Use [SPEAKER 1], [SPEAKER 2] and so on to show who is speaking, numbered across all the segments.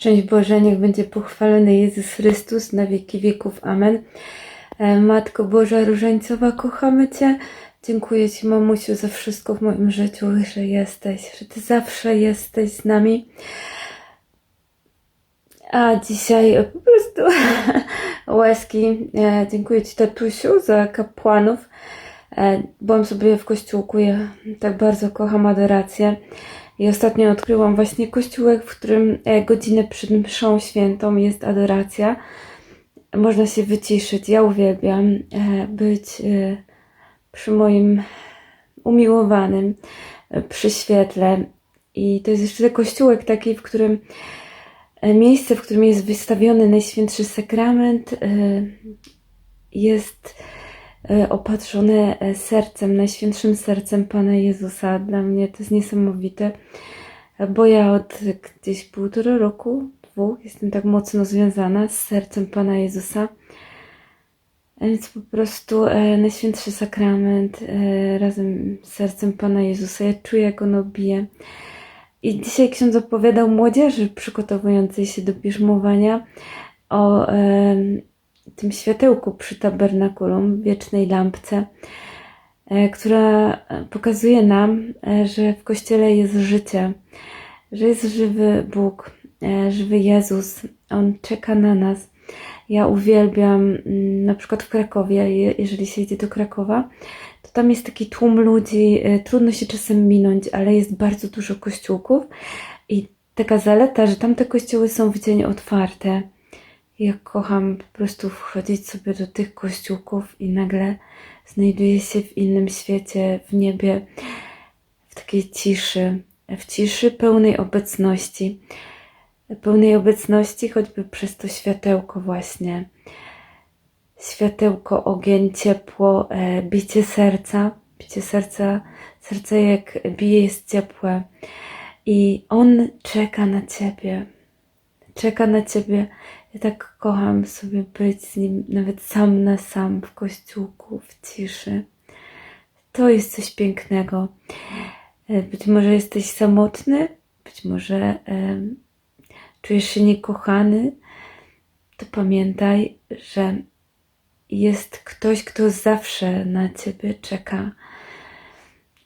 [SPEAKER 1] Szczęść Boże, niech będzie pochwalony Jezus Chrystus na wieki wieków. Amen. E, Matko Boża Różańcowa, kochamy Cię. Dziękuję Ci, mamusiu, za wszystko w moim życiu, że jesteś, że Ty zawsze jesteś z nami. A dzisiaj e, po prostu łezki. E, Dziękuję Ci, tatusiu, za kapłanów. Byłam sobie w kościółku, ja tak bardzo kocham adorację. I ostatnio odkryłam właśnie kościółek, w którym e, godzinę przed mszą świętą jest adoracja. Można się wyciszyć. Ja uwielbiam e, być e, przy moim umiłowanym, przy świetle. I to jest jeszcze kościółek taki, w którym miejsce, w którym jest wystawiony Najświętszy Sakrament, jest opatrzone e, sercem, Najświętszym sercem Pana Jezusa. Dla mnie to jest niesamowite, bo ja od gdzieś półtora roku, dwóch, jestem tak mocno związana z sercem Pana Jezusa. A Więc po prostu e, Najświętszy Sakrament e, razem z sercem Pana Jezusa. Ja czuję, jak ono bije. I dzisiaj ksiądz opowiadał młodzieży przygotowującej się do bierzmowania o em, tym światełku przy tabernakulum, wiecznej lampce, e, która pokazuje nam, e, że w Kościele jest życie, że jest żywy Bóg, e, żywy Jezus. On czeka na nas. Ja uwielbiam mm, na przykład w Krakowie, je- jeżeli się idzie do Krakowa, to tam jest taki tłum ludzi, trudno się czasem minąć, ale jest bardzo dużo kościółków i taka zaleta, że tamte kościoły są w dzień otwarte. Ja kocham po prostu wchodzić sobie do tych kościółków i nagle znajduję się w innym świecie, w niebie, w takiej ciszy, w ciszy pełnej obecności. Pełnej obecności, choćby przez to światełko, właśnie. Światełko, ogień, ciepło, e, bicie serca. Bicie serca, serce jak bije jest ciepłe. I on czeka na ciebie. Czeka na ciebie. Ja tak kocham sobie być z nim, nawet sam na sam w kościółku, w ciszy. To jest coś pięknego. E, Być może jesteś samotny, być może em, czujesz się niekochany, to pamiętaj, że jest ktoś, kto zawsze na ciebie czeka.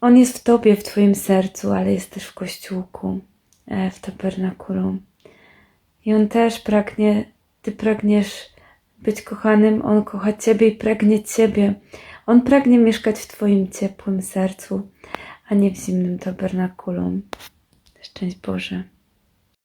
[SPEAKER 1] On jest w tobie, w twoim sercu, ale jest też w kościółku, e, w tabernakulum. I on też pragnie, ty pragniesz być kochanym, on kocha ciebie i pragnie ciebie. On pragnie mieszkać w twoim ciepłym sercu, a nie w zimnym tabernakulum. Szczęść Boże.